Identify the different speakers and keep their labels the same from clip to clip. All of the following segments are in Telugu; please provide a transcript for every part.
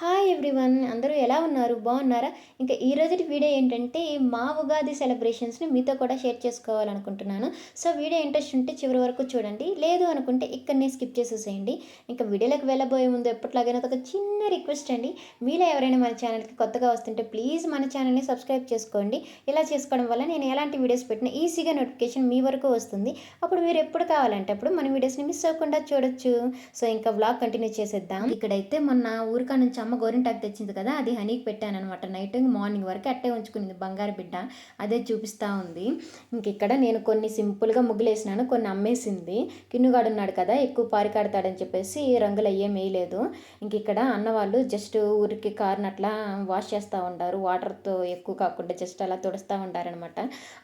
Speaker 1: హాయ్ ఎవ్రీవన్ అందరూ ఎలా ఉన్నారు? బాగున్నారా? ఇంకా ఈ రోజుటి వీడియో ఏంటంటే మా ఉగాది సెలబ్రేషన్స్ని మీతో కూడా షేర్ చేసుకోవాలనుకుంటున్నాను. సో వీడియో ఇంట్రెస్ట్ ఉంటే చివరి వరకు చూడండి. లేదు అనుకుంటే ఇక్కడనే స్కిప్ చేసేసేయండి. ఇంకా వీడియోలోకి వెళ్ళబోయే ముందు ఎప్పటిలాగైనా ఒక చిన్న రిక్వెస్ట్ అండి. మీలో ఎవరైనా మన ఛానల్కి కొత్తగా వస్తుంటే ప్లీజ్ మన ఛానల్ని సబ్స్క్రైబ్ చేసుకోండి. ఇలా చేసుకోవడం వల్ల నేను ఎలాంటి వీడియోస్ పెట్టినా ఈజీగా నోటిఫికేషన్ మీ వరకు వస్తుంది. అప్పుడు మీరు ఎప్పుడు కావాలంటే అప్పుడు మన వీడియోస్ని మిస్ అవ్వకుండా చూడొచ్చు. సో ఇంకా వ్లాగ్ కంటిన్యూ చేసేద్దాం. ఇక్కడైతే మొన్న ఊరికా నుంచి అమ్మ గోరింటాకు తెచ్చింది కదా అది హనీకి పెట్టాను అనమాట నైట్ మార్నింగ్ వరకు అట్టే ఉంచుకునింది. బంగారు బిడ్డ అదే చూపిస్తూ ఉంది. ఇంక ఇక్కడ నేను కొన్ని సింపుల్గా ముగ్గులేసినాను కొన్ని అమ్మేసింది. కిన్నుగాడు ఉన్నాడు కదా ఎక్కువ పారికాడతాడని చెప్పేసి రంగులు అయ్యేం వేయలేదు. ఇంక ఇక్కడ అన్న వాళ్ళు జస్ట్ ఊరికి కార్ని అట్లా వాష్ చేస్తూ ఉంటారు వాటర్తో ఎక్కువ కాకుండా జస్ట్ అలా తుడుస్తూ ఉంటారనమాట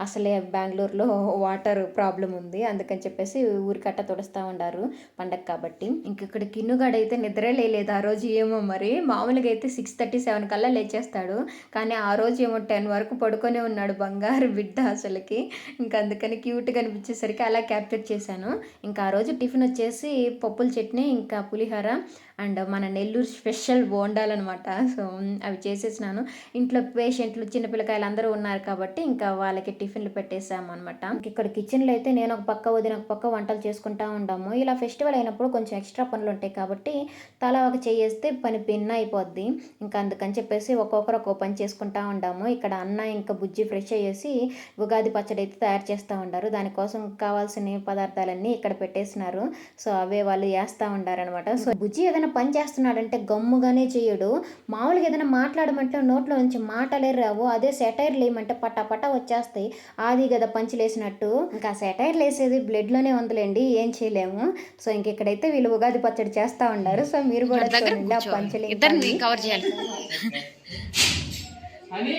Speaker 1: అసలే బెంగళూరులో వాటర్ ప్రాబ్లం ఉంది. అందుకని చెప్పేసి ఊరికట్ట తుడుస్తూ ఉండారు పండగ కాబట్టి. ఇంక ఇక్కడ కిన్నుగాడు అయితే నిద్రే లేదు ఆ రోజు ఏమో మరి మామూలుగా అయితే సిక్స్ థర్టీ సెవెన్ కల్లా లేచేస్తాడు. కానీ ఆ రోజు ఏమో టెన్ వరకు పడుకొనే ఉన్నాడు బంగారు బిడ్డ అసలుకి. ఇంకా అందుకని క్యూట్గా అనిపించేసరికి అలా క్యాప్చర్ చేశాను. ఇంకా ఆ రోజు టిఫిన్ వచ్చేసి పప్పుల చట్నీ ఇంకా పులిహోర అండ్ మన నెల్లూరు స్పెషల్ బోండాలన్నమాట. సో అవి చేసేసినాను. ఇంట్లో పేషెంట్లు చిన్నపిల్లకాయలు అందరూ ఉన్నారు కాబట్టి ఇంకా వాళ్ళకి టిఫిన్లు పెట్టేసాము అనమాట ఇక్కడ కిచెన్లో అయితే నేను ఒక పక్క వదిన ఒక పక్క వంటలు చేసుకుంటా ఉంటాము ఇలా ఫెస్టివల్ అయినప్పుడు కొంచెం ఎక్స్ట్రా పనులు ఉంటాయి కాబట్టి తలా ఒక చేస్తే పని పిన్న అయిపోద్ది. ఇంకా అందుకని చెప్పేసి ఒక్కొక్కరు ఒక్కో పని చేసుకుంటా ఉంటాము ఇక్కడ అన్న ఇంకా బుజ్జి ఫ్రెష్ అయ్యేసి ఉగాది పచ్చడి అయితే తయారు చేస్తూ ఉంటారు దానికోసం కావాల్సిన పదార్థాలన్నీ ఇక్కడ పెట్టేసినారు. సో అవే వాళ్ళు వేస్తూ ఉంటారనమాట సో బుజ్జి ఏదైనా పని చేస్తున్నాడంటే గమ్ముగానే చేయడు. మామూలుగా ఏదైనా మాట్లాడమంటే నోట్లో నుంచి మాటలే రావు. అదే సెటైర్లు వేయమంటే పటా పటా వచ్చేస్తాయి. ఆది కదా పంచులేసినట్టు ఇంకా సెటైర్లు వేసేది బ్లడ్లోనే ఉందిలేండి. ఏం చేయలేము. సో ఇంక ఇక్కడైతే వీళ్ళు ఉగాది పచ్చడి చేస్తూ ఉన్నారు. సో మీరు కూడా చూడండి ఆ పంచలే
Speaker 2: ఇద్దరిని కవర్ చేయాలి.
Speaker 3: అని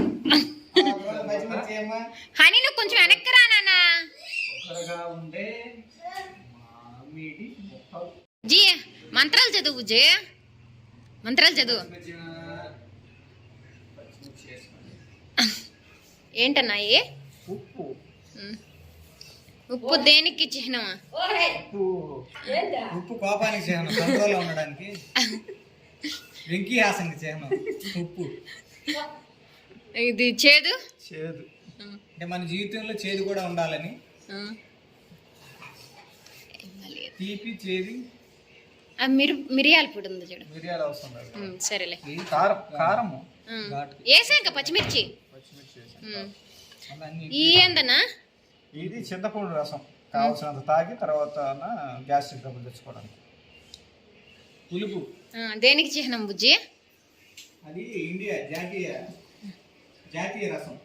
Speaker 2: హనీ నువ్వు కొంచెం వెనక్కి రా నాన్న. జీ మంత్రాలు చదువు బుజ్జి మంత్రాలు చదువు.
Speaker 3: పచ్చిమిర్చి, పచ్చిమిర్చి వేసుకోండి.
Speaker 2: ఏంటన్నా ఏ?
Speaker 3: ఉప్పు.
Speaker 2: ఉప్పు దేనికి చిహ్నమా?
Speaker 3: ఉప్పు. ఉప్పు కోపానికి చిహ్నం ఉండడానికి. వెంకీ చిహ్నం ఉప్పు.
Speaker 2: ఇది చేదు?
Speaker 3: చేదు. అంటే మన జీవితంలో చేదు కూడా ఉండాలని. తీపి చేది.
Speaker 2: మిరి మిరియాల పొడి ఉంది చూడు.
Speaker 3: మిరియాలు అవసరం
Speaker 2: సరేలే.
Speaker 3: కారం కారము.
Speaker 2: వేసా. ఇంకా పచ్చిమిర్చి ఈ ఏందన్నా?
Speaker 3: ఇది చింతపండు రసం. కావాల్సినంత తాగి తర్వాత గ్యాస్ట్రిక్ డబ్బులు తెచ్చుకోవడానికి. పులుపు.
Speaker 2: దేనికి చిహ్నం బుజ్జి?
Speaker 3: అది ఇండియా జాతీయ. జాతీయ రసం.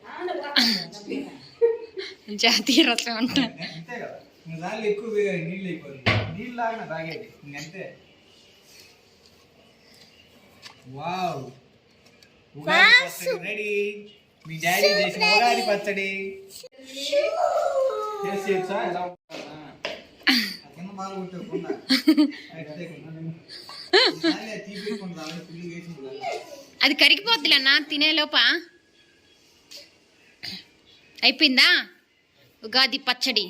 Speaker 2: జాతీయ రసం అంట.
Speaker 3: అంతే కదా. ఇంకా దానిలో ఎక్కువ వే- నీళ్ళు అయిపోయింది నీళ్ళు లాగిన తాగేది. ఇంకంతే వావ్. ఉగాది పచ్చడి రెడీ. మీ డాడీ చేసిన ఉగాది పచ్చడి. చేయొచ్చా? ఎలా కింద కొట్టకుండా
Speaker 2: అది కరిగిపోద్దులన్నా తినేలోప అయిపోయిందా? ఉగాది పచ్చడి.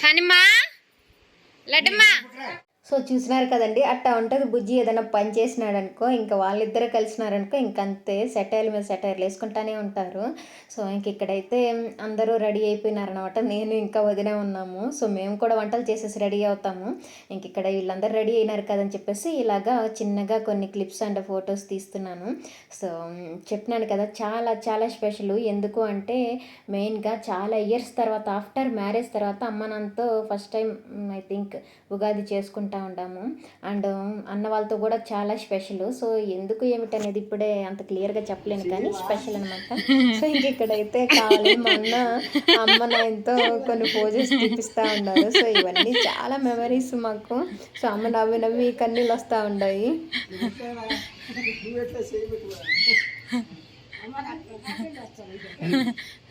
Speaker 2: చనిమా లడ్మా
Speaker 1: సో చూసినారు కదండి అట్టా ఉంటుంది. బుజ్జి ఏదైనా పని చేసినాడు అనుకో ఇంకా వాళ్ళిద్దరు కలిసినారనుకో ఇంకంతే సెటైర్ల మీద సెటైర్లు వేసుకుంటానే ఉంటారు. సో ఇంక ఇక్కడైతే అందరూ రెడీ అయిపోయినారనమాట. నేను ఇంకా వదిలే ఉన్నాము. సో మేము కూడా వంటలు చేసేసి రెడీ అవుతాము. ఇంక ఇక్కడ వీళ్ళందరూ రెడీ అయినారు కదని చెప్పేసి ఇలాగా చిన్నగా కొన్ని క్లిప్స్ అండ్ ఫొటోస్ తీస్తున్నాను. సో చెప్పినాను కదా చాలా చాలా స్పెషల్. ఎందుకు అంటే మెయిన్గా చాలా ఇయర్స్ తర్వాత ఆఫ్టర్ మ్యారేజ్ తర్వాత అమ్మ నాన్నతో first time I think Ugadi చేసుకుంటాను చేసుకుంటా ఉంటాము. అండ్ అన్న వాళ్ళతో కూడా చాలా స్పెషల్ సో ఎందుకు ఏమిటి అనేది ఇప్పుడే అంత క్లియర్గా చెప్పలేను కానీ స్పెషల్ అనమాట సో ఇంక ఇక్కడైతే కావాలి మా అన్న అమ్మ నాయనతో కొన్ని పోజెస్ చూపిస్తూ ఉన్నారు. సో ఇవన్నీ చాలా మెమరీస్ మాకు. సో అమ్మ నవ్వి నవ్వి కన్నీళ్ళు వస్తూ ఉన్నాయి సో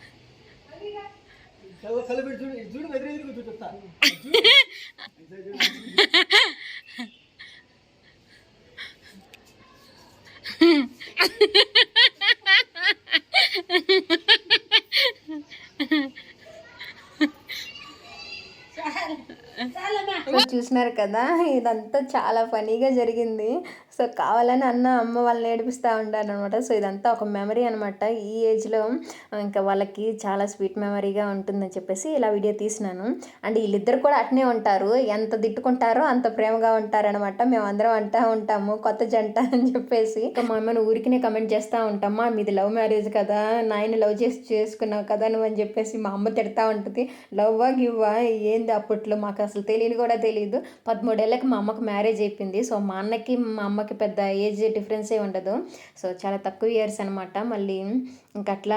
Speaker 1: చూసినారు కదా ఇదంతా చాలా ఫనీగా జరిగింది. సో కావాలని అన్న అమ్మ వాళ్ళని ఏడిపిస్తూ ఉంటారు అనమాట సో ఇదంతా ఒక మెమరీ అనమాట ఈ ఏజ్లో ఇంకా వాళ్ళకి చాలా స్వీట్ మెమరీగా ఉంటుందని చెప్పేసి ఇలా వీడియో తీసినాను. అండ్ వీళ్ళిద్దరు కూడా అట్నే ఉంటారు. ఎంత తిట్టుకుంటారో అంత ప్రేమగా ఉంటారనమాట మేము అందరం అంటూ ఉంటాము కొత్త జంట అని చెప్పేసి. ఇంకా మా ఊరికినే కమెంట్ చేస్తూ ఉంటామా మీది లవ్ మ్యారేజ్ కదా. నాయన లవ్ చేసి చేసుకున్నావు కదా నువ్వు అని చెప్పేసి మా అమ్మ తిడతా ఉంటుంది. లవ్వా గివ్వా? ఏంది అప్పట్లో? మాకు అసలు తెలియని కూడా తెలియదు. పదమూడేళ్ళకి మా అమ్మకి మ్యారేజ్ అయిపోయింది. సో మా అన్నకి మా అమ్మ అమ్మకి పెద్ద ఏజ్ డిఫరెన్స్ ఏ ఉండదు. సో చాలా తక్కువ ఇయర్స్ అనమాట మళ్ళీ ఇంకట్లా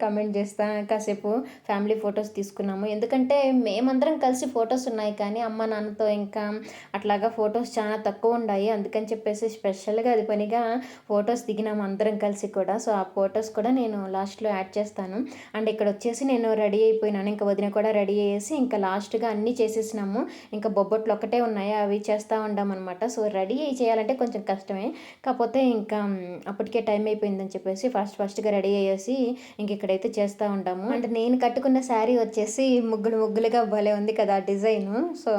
Speaker 1: కమెంట్ చేస్తా కాసేపు ఫ్యామిలీ ఫొటోస్ తీసుకున్నాము. ఎందుకంటే మేమందరం కలిసి ఫొటోస్ ఉన్నాయి కానీ అమ్మ నాన్నతో ఇంకా అట్లాగా ఫొటోస్ చాలా తక్కువ ఉన్నాయి అందుకని చెప్పేసి స్పెషల్గా అది పనిగా ఫొటోస్ దిగినాము అందరం కలిసి కూడా. సో ఆ ఫొటోస్ కూడా నేను లాస్ట్లో యాడ్ చేస్తాను. అండ్ ఇక్కడ వచ్చేసి నేను రెడీ అయిపోయినాను. ఇంకా వదిన కూడా రెడీ అయ్యేసి ఇంకా లాస్ట్గా అన్నీ చేసేసినాము. ఇంకా బొబ్బట్లు ఒకటే ఉన్నాయి. అవి చేస్తూ ఉండామన్నమాట సో రెడీ చేయాలంటే కొంచెం కష్టమే. కాకపోతే ఇంకా అప్పటికే టైం అయిపోయిందని చెప్పేసి ఫస్ట్ ఫస్ట్గా రెడీ అయ్యేసి ఇంక ఇక్కడైతే చేస్తూ ఉంటాము. అంటే నేను కట్టుకున్న శారీ వచ్చేసి ముగ్గులు ముగ్గులుగా భలే ఉంది కదా ఆ డిజైన్. సో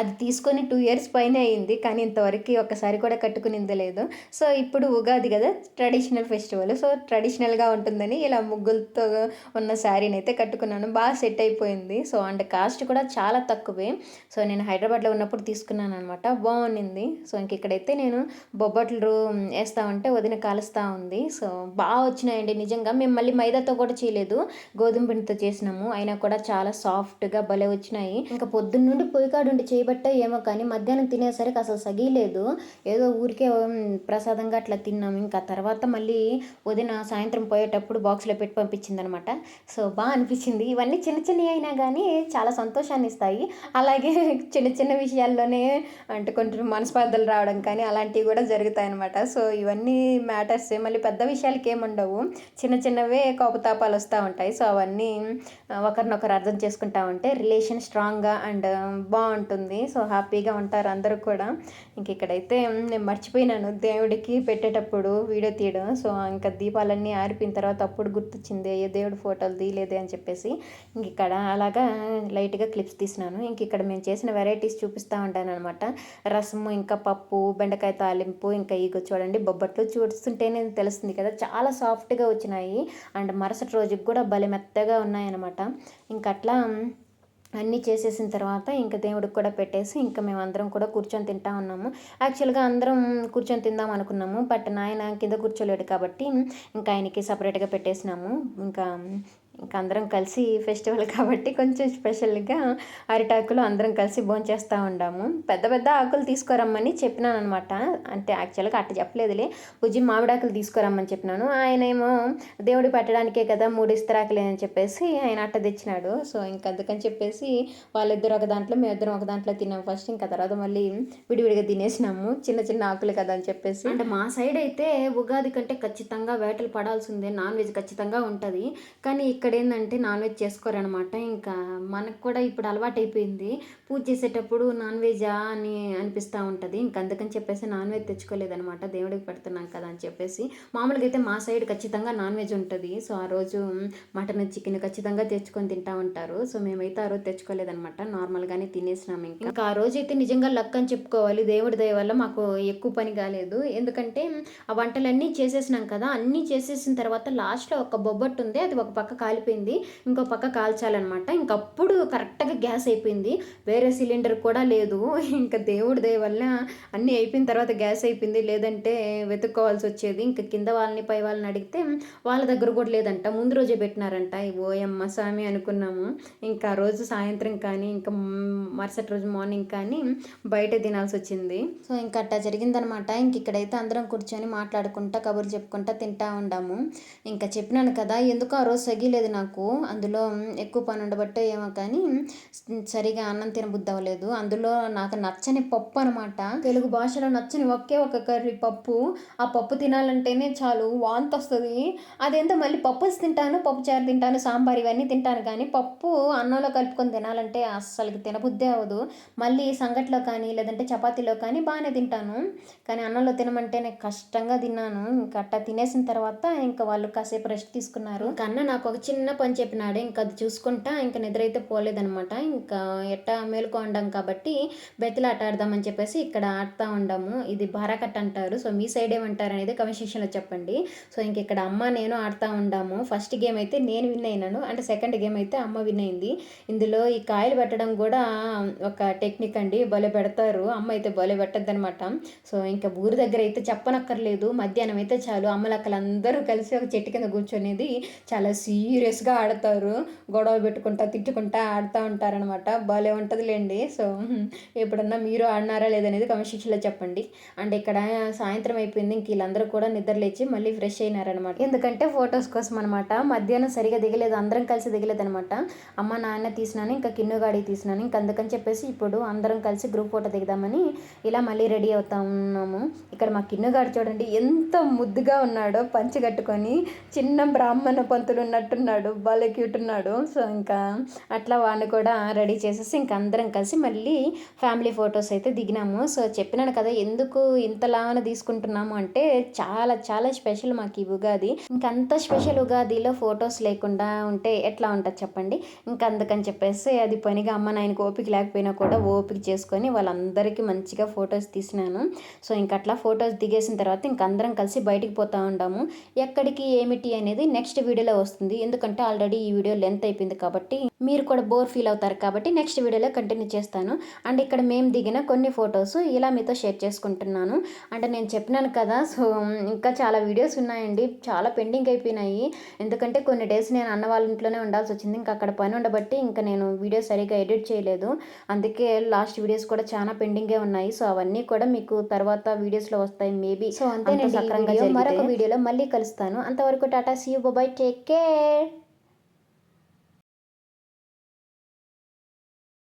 Speaker 1: అది తీసుకొని టూ ఇయర్స్ పైన అయింది. కానీ ఇంతవరకు ఒకసారి కూడా కట్టుకునింది లేదు. సో ఇప్పుడు ఉగాది కదా ట్రెడిషనల్ ఫెస్టివల్. సో ట్రెడిషనల్గా ఉంటుందని ఇలా ముగ్గులతో ఉన్న శారీని అయితే కట్టుకున్నాను. బాగా సెట్ అయిపోయింది. సో అండ్ కాస్ట్ కూడా చాలా తక్కువే. సో నేను హైదరాబాద్లో ఉన్నప్పుడు తీసుకున్నాను అనమాట బాగుండింది. సో ఇంక ఇక్కడైతే నేను బొబ్బట్లు వేస్తూ ఉంటే వదిన కాలుస్తూ ఉంది. సో బాగా వచ్చినాయండి నిజంగా. మేము మళ్ళీ మైదాతో కూడా చేయలేదు. గోధుమ పిండితో చేసినాము. అయినా కూడా చాలా సాఫ్ట్గా భలే వచ్చినాయి. ఇంకా పొద్దున్న నుండి పొయ్యి ఉండి చేయబట్టే ఏమో కానీ మధ్యాహ్నం తినేసరికి అసలు సగిలేదు. ఏదో ఊరికే ప్రసాదంగా అట్లా తిన్నాము. ఇంకా తర్వాత మళ్ళీ వదిన సాయంత్రం పోయేటప్పుడు బాక్స్లో పెట్టి పంపించింది అనమాట సో బాగా అనిపించింది. ఇవన్నీ చిన్న చిన్నవి అయినా కానీ చాలా సంతోషాన్ని ఇస్తాయి. అలాగే చిన్న చిన్న విషయాల్లోనే అంటే కొంచెం మనస్పర్ధలు రావడం కానీ అలాంటివి కూడా జరుగుతాయి అనమాట సో ఇవన్నీ మ్యాటర్స్ మళ్ళీ పెద్ద విషయాలకి ఏముండవు చిన్న చిన్నవే కోపతాపాలు వస్తూ ఉంటాయి. సో అవన్నీ ఒకరినొకరు అర్థం చేసుకుంటా ఉంటే రిలేషన్ స్ట్రాంగ్గా అండ్ బాగుంటుంది. సో హ్యాపీగా ఉంటారు అందరూ కూడా. ఇంక ఇక్కడైతే నేను మర్చిపోయినాను. దేవుడికి పెట్టేటప్పుడు వీడియో తీయడం. సో ఇంకా దీపాలన్నీ ఆరిపోయిన తర్వాత అప్పుడు గుర్తొచ్చింది ఏ దేవుడు ఫోటోలు తీయలేదే అని చెప్పేసి. ఇంక ఇక్కడ అలాగా లైట్గా క్లిప్స్ తీసినాను. ఇంక ఇక్కడ మేము చేసిన వెరైటీస్ చూపిస్తూ ఉంటాను అనమాట రసము ఇంకా పప్పు బెండకాయ తాలింపు ఇంకా ఇగో చూడండి బొబ్బట్లు చూస్తుంటేనే తెలుస్తుంది కదా చాలా సాఫ్ట్గా వచ్చినాయి. అండ్ మరుసటి రోజుకి కూడా భలే మెత్తగా ఉన్నాయన్నమాట. ఇంకా అట్లా అన్నీ చేసేసిన తర్వాత ఇంకా దేవుడికి కూడా పెట్టేసి ఇంకా మేము అందరం కూడా కూర్చొని తింటా ఉన్నాము. యాక్చువల్గా అందరం కూర్చొని తిందాం అనుకున్నాము బట్ నాయన కింద కూర్చోలేడు కాబట్టి ఇంకా ఆయనకి సపరేట్గా పెట్టేసినాము. ఇంకా ఇంకా అందరం కలిసి ఫెస్టివల్ కాబట్టి కొంచెం స్పెషల్గా అరిటాకులు అందరం కలిసి భోంచేస్తూ ఉండాము. పెద్ద పెద్ద ఆకులు తీసుకురమ్మని చెప్పినాను అనమాట అంటే యాక్చువల్గా అట్ట చెప్పలేదులే. బుజ్జి మామిడాకులు తీసుకురమ్మని చెప్పినాను. ఆయన ఏమో దేవుడి పెట్టడానికే కదా మూడు ఇస్తరాకులే అని చెప్పేసి ఆయన అట్ట తెచ్చినాడు. సో ఇంకా అందుకని చెప్పేసి వాళ్ళిద్దరు ఒక దాంట్లో మేమిద్దరం ఒక దాంట్లో తిన్నాం ఫస్ట్. ఇంకా తర్వాత మళ్ళీ విడివిడిగా తినేసినాము. చిన్న చిన్న ఆకులు కదా అని చెప్పేసి. అంటే మా సైడ్ అయితే ఉగాది కంటే ఖచ్చితంగా వేటలు పడాల్సిందే. నాన్ వెజ్ ఖచ్చితంగా ఉంటుంది. కానీ ఇక్కడ ఇక్కడ ఏంటంటే నాన్ వెజ్ చేసుకోరనమాట. ఇంకా మనకు కూడా ఇప్పుడు అలవాటు అయిపోయింది పూజ చేసేటప్పుడు నాన్ వెజా అని అనిపిస్తూ ఉంటుంది. ఇంకా అందుకని చెప్పేసి నాన్ వెజ్ తెచ్చుకోలేదనమాట. దేవుడికి పెడుతున్నాం కదా అని చెప్పేసి. మామూలుగా అయితే మా సైడ్ ఖచ్చితంగా నాన్ వెజ్ ఉంటుంది. సో ఆ రోజు మటన్ చికెన్ ఖచ్చితంగా తెచ్చుకొని తింటా ఉంటారు. సో మేమైతే ఆ రోజు తెచ్చుకోలేదనమాట. నార్మల్గానే తినేసినాం ఇంకా. ఇంకా ఆ రోజు అయితే నిజంగా లక్ అని చెప్పుకోవాలి. దేవుడి దయ వల్ల మాకు ఎక్కువ పని కాలేదు. ఎందుకంటే ఆ వంటలన్నీ చేసేసినాం కదా. అన్నీ చేసేసిన తర్వాత లాస్ట్లో ఒక బొబ్బట్టు ఉంది అది ఒక పక్క కలిపింది ఇంకో పక్క కాల్చాలన్నమాట. ఇంకప్పుడు కరెక్ట్గా గ్యాస్ అయిపోయింది. వేరే సిలిండర్ కూడా లేదు. ఇంకా దేవుడి దయ వల్ల అన్నీ అయిపోయిన తర్వాత గ్యాస్ అయిపోయింది. లేదంటే వెతుక్కోవాల్సి వచ్చేది. ఇంకా కింద వాళ్ళని పై వాళ్ళని అడిగితే వాళ్ళ దగ్గర కూడా లేదంట. ముందు రోజే పెట్టినారంట. ఈ ఓయమ్మ స్వామి అనుకున్నాము. ఇంకా ఆ రోజు సాయంత్రం కానీ ఇంకా మరుసటి రోజు మార్నింగ్ కానీ బయట తినాల్సి వచ్చింది. సో ఇంకా అట్టా జరిగిందనమాట ఇంక ఇక్కడైతే అందరం కూర్చొని మాట్లాడుకుంటా కబుర్లు చెప్పుకుంటా తింటా ఉండాము. ఇంకా చెప్పినాను కదా ఎందుకో ఆ రోజు సగిలేదు? నాకు. అందులో ఎక్కువ పని ఉండబట్టే ఏమో కానీ సరిగా అన్నం తినబుద్ధి అవ్వలేదు అందులో నాకు నచ్చని పప్పు అనమాట. తెలుగు భాషలో నచ్చని ఒకే ఒక కర్రీ పప్పు. ఆ పప్పు తినాలంటేనే చాలు వాంతి వస్తుంది అదేంతో మళ్ళీ పప్పు తింటాను పప్పు చారు తింటాను సాంబార్ ఇవన్నీ తింటాను కానీ పప్పు అన్నంలో కలుపుకొని తినాలంటే అస్సలు తినబుద్దే అవ్వదు. మళ్ళీ సంగట్లో కానీ లేదంటే చపాతీలో కానీ బాగానే తింటాను. కానీ అన్నంలో తినమంటే నేను కష్టంగా తిన్నాను. ఇంకా అట్టా తినేసిన తర్వాత ఇంకా వాళ్ళు కాసేపు రెస్ట్ తీసుకున్నారు. కన్నా నాకు ఒక చిన్న చిన్న పని చెప్పినాడే ఇంకా అది చూసుకుంటా ఇంకా నిద్ర అయితే పోలేదనమాట ఇంకా ఎట్టా మేలుకో ఉండం కాబట్టి బెత్తలు ఆడదామని చెప్పేసి ఇక్కడ ఆడుతూ ఉండాము. ఇది బారాకట్ అంటారు. సో మీ సైడ్ ఏమంటారు అనేది కమెంట్ సెక్షన్లో చెప్పండి. సో ఇంక ఇక్కడ అమ్మ నేను ఆడుతూ ఉండాము. ఫస్ట్ గేమ్ అయితే నేను విన్ అయినాను. అంటే సెకండ్ గేమ్ అయితే అమ్మ విన్ అయింది. ఇందులో ఈ కాయలు పెట్టడం కూడా ఒక టెక్నిక్ అండి. భలే పెడతారు. అమ్మ అయితే భలే పెట్టద్దు అనమాట సో ఇంకా ఊరి దగ్గర అయితే చెప్పనక్కర్లేదు. మధ్యాహ్నం అయితే చాలు. అమ్మలక్కలందరూ కలిసి ఒక చెట్టు కింద కూర్చొనేది చాలా సీ సీరియస్గా ఆడతారు. గొడవ పెట్టుకుంటా తిట్టుకుంటా ఆడుతూ ఉంటారనమాట భలే ఉంటుందిలేండి. సో ఎప్పుడన్నా మీరు ఆడినారా లేదనేది కమెంట్ సెక్షన్లో చెప్పండి. అండ్ ఇక్కడ సాయంత్రం అయిపోయింది ఇంక వీళ్ళందరూ కూడా నిద్రలేచి మళ్ళీ ఫ్రెష్ అయినారనమాట ఎందుకంటే ఫొటోస్ కోసం అనమాట మధ్యాహ్నం సరిగా దిగలేదు అందరం కలిసి దిగలేదు అనమాట అమ్మ నాన్న తీసినాను ఇంకా కిన్నుగాడి తీసినాను ఇంకా అందుకని చెప్పేసి ఇప్పుడు అందరం కలిసి గ్రూప్ ఫోటో దిగుదామని ఇలా మళ్ళీ రెడీ అవుతా ఉన్నాము. ఇక్కడ మా కిన్నుగాడు చూడండి ఎంత ముద్దుగా ఉన్నాడో పంచి కట్టుకొని చిన్న బ్రాహ్మణ పంతులు ఉన్నాడు భలే క్యూట్ ఉన్నాడు. సో ఇంకా అట్లా వాడిని కూడా రెడీ చేసేసి ఇంకా అందరం కలిసి మళ్ళీ ఫ్యామిలీ ఫొటోస్ అయితే దిగినాము. సో చెప్పినాను కదా ఎందుకు ఇంతలానే తీసుకుంటున్నాము అంటే చాలా చాలా స్పెషల్ మాకు ఈ ఉగాది. ఇంకా అంత స్పెషల్ ఉగాదిలో ఫొటోస్ లేకుండా ఉంటే ఎట్లా ఉంటుంది చెప్పండి? ఇంకా అందుకని చెప్పేసి అది పనిగా అమ్మ నాయనకి ఓపిక లేకపోయినా కూడా ఓపిక చేసుకొని వాళ్ళందరికీ మంచిగా ఫొటోస్ తీసినాను. సో ఇంక అట్లా ఫొటోస్ దిగేసిన తర్వాత ఇంక అందరం కలిసి బయటికి పోతా ఉంటాము ఎక్కడికి ఏమిటి అనేది నెక్స్ట్ వీడియోలో వస్తుంది. ఎందుకంటే ఆల్రెడీ ఈ వీడియో లెంత్ అయిపోయింది కాబట్టి మీరు కూడా బోర్ ఫీల్ అవుతారు కాబట్టి నెక్స్ట్ వీడియోలో కంటిన్యూ చేస్తాను. అండ్ ఇక్కడ మేము దిగిన కొన్ని ఫొటోస్ ఇలా మీతో షేర్ చేసుకుంటున్నాను. అంటే నేను చెప్పినాను కదా సో ఇంకా చాలా వీడియోస్ ఉన్నాయండి. చాలా పెండింగ్ అయిపోయినాయి. ఎందుకంటే కొన్ని డేస్ నేను అన్న వాళ్ళ ఇంట్లోనే ఉండాల్సి వచ్చింది. ఇంకా అక్కడ పని ఉండబట్టి ఇంకా నేను వీడియో సరిగా ఎడిట్ చేయలేదు. అందుకే లాస్ట్ వీడియోస్ కూడా చాలా పెండింగే ఉన్నాయి. సో అవన్నీ కూడా మీకు తర్వాత వీడియోస్లో వస్తాయి. మేబీ సో అంతే నేను సక్రంగా మరొక వీడియోలో మళ్ళీ కలుస్తాను. అంతవరకు tata see bye take care